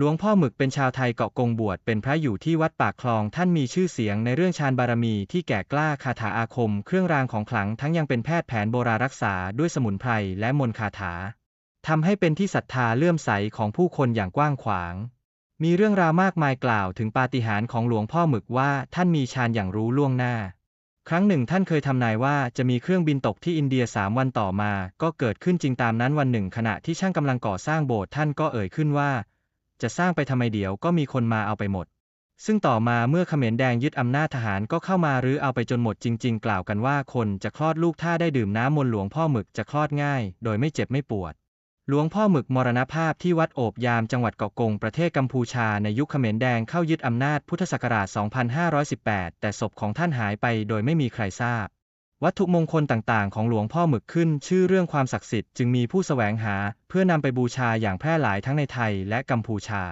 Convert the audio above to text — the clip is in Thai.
หลวงพ่อหมึกเป็นชาวไทยเกาะกงบวชเป็นพระอยู่ที่วัดปากคลองท่านมีชื่อเสียงในเรื่องฌานบารมีที่แก่กล้าคาถาอาคม เครื่องรางของขลังทั้งยังเป็นแพทย์แผนโบราณรักษาด้วยสมุนไพรและมนต์คาถาทำให้เป็นที่ศรัทธาเลื่อมใสของผู้คนอย่างกว้างขวาง มีเรื่องราวมากมายกล่าวถึงปาฏิหาริย์ของหลวงพ่อหมึกว่าท่านมีฌานอย่างรู้ล่วงหน้า ครั้งหนึ่งท่านเคยทำนายว่าจะมีเครื่องบินตกที่อินเดียสามวันต่อมา ก็เกิดขึ้นจริงตามนั้นวันหนึ่ง ขณะที่ช่างกำลังก่อสร้างโบสถ์ท่านก็เอ่ยขึ้นว่า จะสร้างไปทำไมเดี๋ยวก็มีคนมาเอาไปหมด ซึ่งต่อมาเมื่อเขมรแดงยึดอำนาจทหารก็เข้ามารื้อเอาไปจนหมดจริง ๆ กล่าวกันว่าคนจะคลอดลูกถ้าได้ดื่มน้ำมนต์หลวงพ่อหมึกจะคลอดง่าย โดยไม่เจ็บไม่ปวดหลวงพ่อหมึกมรณภาพที่วัดโอบยามจังหวัดเกาะกงประเทศกัมพูชาในยุคเขมรแดงเข้ายึดอำนาจพุทธศักราช 2518 แต่ศพของท่านหายไปโดยไม่มีใครทราบ วัตถุมงคลต่างๆ ของหลวงพ่อหมึกขึ้น ชื่อเรื่องความศักดิ์สิทธิ์จึงมีผู้แสวงหา เพื่อนำไปบูชาอย่างแพร่หลายทั้งในไทยและกัมพูชา